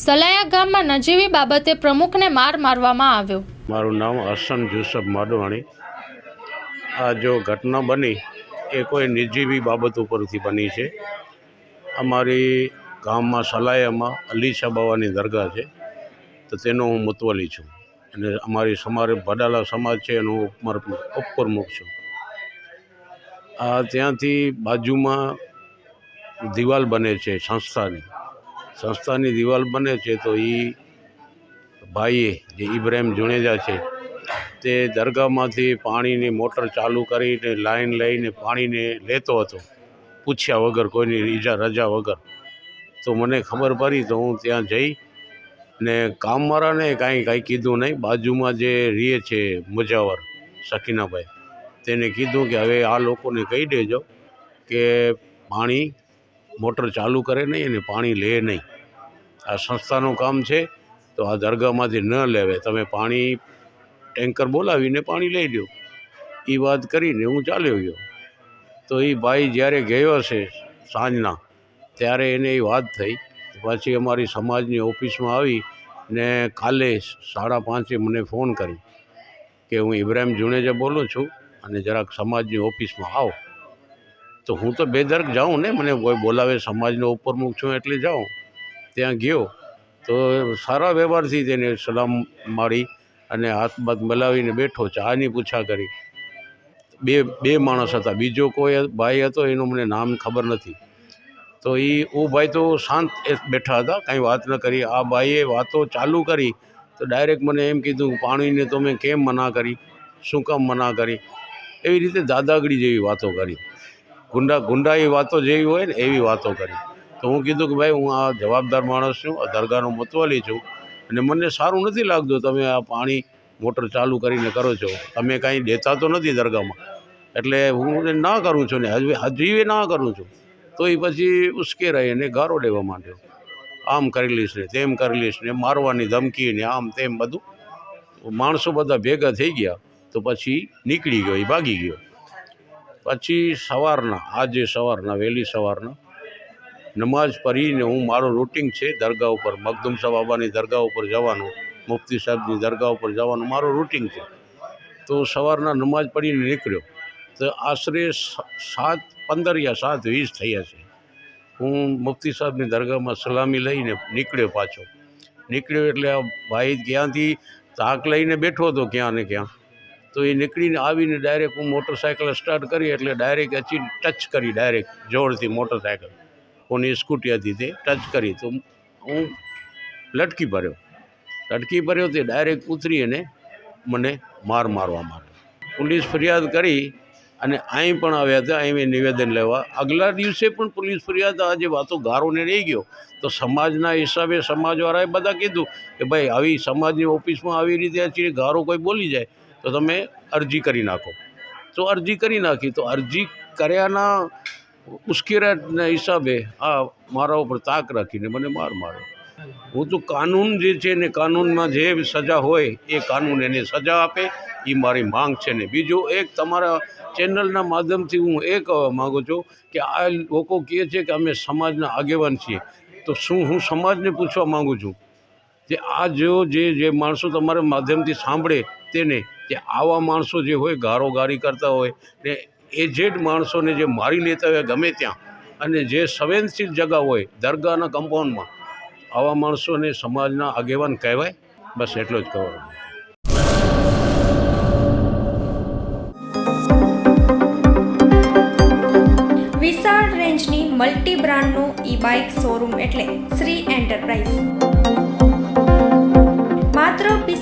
સલાયા ગામમાં નજીવી બાબતે પ્રમુખને માર મારવામાં આવ્યો. મારું નામ હસન જુસફ માડવાણી. આ જો ઘટના બની એ કોઈ નિજીવી બાબત ઉપરથી બની છે. અમારી ગામમાં સલાયામાં અલીશા બાવાની દરગાહ છે. તો તેનો હું મુતવલી છું. અને અમારી સમારે ભડાલા સમાજ છે એનો ઉપમર- ઉપપ્રમુખ છું. આ ત્યાંથી બાજુમાં દિવાલ બને છે સંસ્થાની. સંસ્થાની દિવાલ બને છે તો એ ભાઈએ જે ઇબ્રાહિમ જુણેજા છે, તે દરગાહમાંથી પાણીની મોટર ચાલુ કરીને લાઈન લઈને પાણીને લેતો હતો, પૂછ્યા વગર કોઈની ઈજા, રજા વગર. તો મને ખબર પડી તો હું ત્યાં જઈ ને કામવાળાને કાંઈ કાંઈ કીધું નહીં, બાજુમાં જે રીએ છે મુજાવર સકીનાભાઈ તેને કીધું કે હવે આ લોકોને કહી દેજો કે પાણી મોટર ચાલુ કરે નહીં અને પાણી લે નહીં. આ સંસ્થાનું કામ છે, તો આ દરગાહમાંથી ન લેવે તમે પાણી ટેન્કર બોલાવીને પાણી લઈ લો એ વાત કરીને હું ચાલ્યો ગયો. તો એ ભાઈ જ્યારે ગયો હશે સાંજના, ત્યારે એને એ વાત થઈ. પછી અમારી સમાજની ઓફિસમાં આવી ને કાલે સાડા પાંચે મને ફોન કરી કે હું ઇબ્રાહિમ જુનેજા બોલું છું અને જરાક સમાજની ઓફિસમાં આવો. તો હું તો બેદરક જાઉં ને, મને કોઈ બોલાવે, સમાજનો ઉપરમુખ છું એટલે જાઉં. ત્યાં ગયો. તો સારા વ્યવહારથી તેને સલામ મારી અને હાથ બાથ મલાવીને બેઠો, ચાની પૂછા કરી. બે બે માણસ હતા. બીજો કોઈ ભાઈ હતો, એનું મને નામ ખબર નથી. તો એ ઓ ભાઈ તો શાંત બેઠા હતા, કાંઈ વાત ન કરી. આ ભાઈએ વાતો ચાલુ કરી, તો ડાયરેક્ટ મને એમ કીધું, પાણીને તો મેં કેમ મના કરી? શું કામ મના કરી? એવી રીતે દાદાગીરી જેવી વાતો કરી. ગુંડા ગુંડાઈ વાતો જેવી હોય ને એવી વાતો કરી. તો હું કીધું કે ભાઈ હું આ જવાબદાર માણસ છું, આ દરગાહનો મતવાલી છું અને મને સારું નથી લાગતું તમે આ પાણી મોટર ચાલુ કરીને કરો છો. તમે કાંઈ દેતા તો નથી દરગાહમાં. એટલે હું ના કરું છું ને હજી હજી ના કરું છું. તો એ પછી ઉશ્કેરાઈ અને ગારો દેવા માંડ્યો. આમ કરી લઈશ ને તેમ કરી લઈશ ને, મારવાની ધમકી ને આમ તેમ બધું. માણસો બધા ભેગા થઈ ગયા તો પછી નીકળી ગયો એ ભાગી ગયો. પછી સવારના, આજે સવારના, વહેલી સવારના નમાઝ પઢીને હું મારો રૂટિન છે દરગાહ ઉપર, મખદુમ શાહ બાબાની દરગાહ ઉપર જવાનું, મુફ્તી સાહેબની દરગાહ ઉપર જવાનું, મારું રૂટિન છે. તો સવારના નમાઝ પઢીને નીકળ્યો. તો આશરે સાત, પંદર યા સાત વીસ થયા છે. હું મુફ્તી સાહેબની દરગાહમાં સલામી લઈને નીકળ્યો પાછો. નીકળ્યો એટલે આ ભાઈ ક્યાંથી તાક લઈને બેઠો હતો ક્યાં ને ક્યાં. તો એ નીકળીને આવીને ડાયરેક્ટ હું મોટરસાઇકલ સ્ટાર્ટ કરી એટલે ડાયરેક અચી ટચ કરી ડાયરેક્ટ જોરથી મોટરસાઇકલ કોની સ્કૂટી હતી તે ટચ કરી. તો હું લટકી પડ્યો. લટકી પડ્યો તે ડાયરેક્ટ ઉતરી અને મને માર મારવા માંડ્યો. પોલીસ ફરિયાદ કરી અને અહીં પણ આવ્યા હતા. અહીં નિવેદન લેવા. આગલા દિવસે પણ પોલીસ ફરિયાદ આજે વાતો ગારોને રહી ગયો. તો સમાજના હિસાબે સમાજવાળાએ બધા કીધું કે ભાઈ આવી સમાજની ઓફિસમાં આવી રીતે છે ગારો કોઈ બોલી જાય. તો તમે અરજી કરી નાખો. તો અરજી કરી નાખી, તો અરજી કર્યાના ઉશ્કેરાટના હિસાબે આ મારા ઉપર તાક રાખીને મને માર માર્યો. હું તો કાનૂન જે છે ને કાનૂનમાં જે સજા હોય એ કાનૂન એને સજા આપે એ મારી માંગ છે ને. બીજું એક તમારા ચેનલના માધ્યમથી હું એ કહેવા માગું છું કે આ લોકો કહે છે કે અમે સમાજના આગેવાન છીએ. તો શું હું સમાજને પૂછવા માગું છું? કે આ જો જે જે માણસો તમારા માધ્યમથી સાંભળે તેને કે આવા માણસો જે હોય ગારો ગારી કરતા હોય, ને એજેડ માણસોને જે મારી લેતા હોય ગમે ત્યાં, અને જે સંવેદનશીલ જગા હોય દરગાહના કમ્પાઉન્ડમાં, આવા માણસોને સમાજના આગેવાન કહેવાય. બસ એટલો જ કહેવાનું. વિશાળ રેન્જની મલ્ટી બ્રાન્ડનું ઈ બાઇક શોરૂમ એટલે શ્રી એન્ટરપ્રાઇઝ.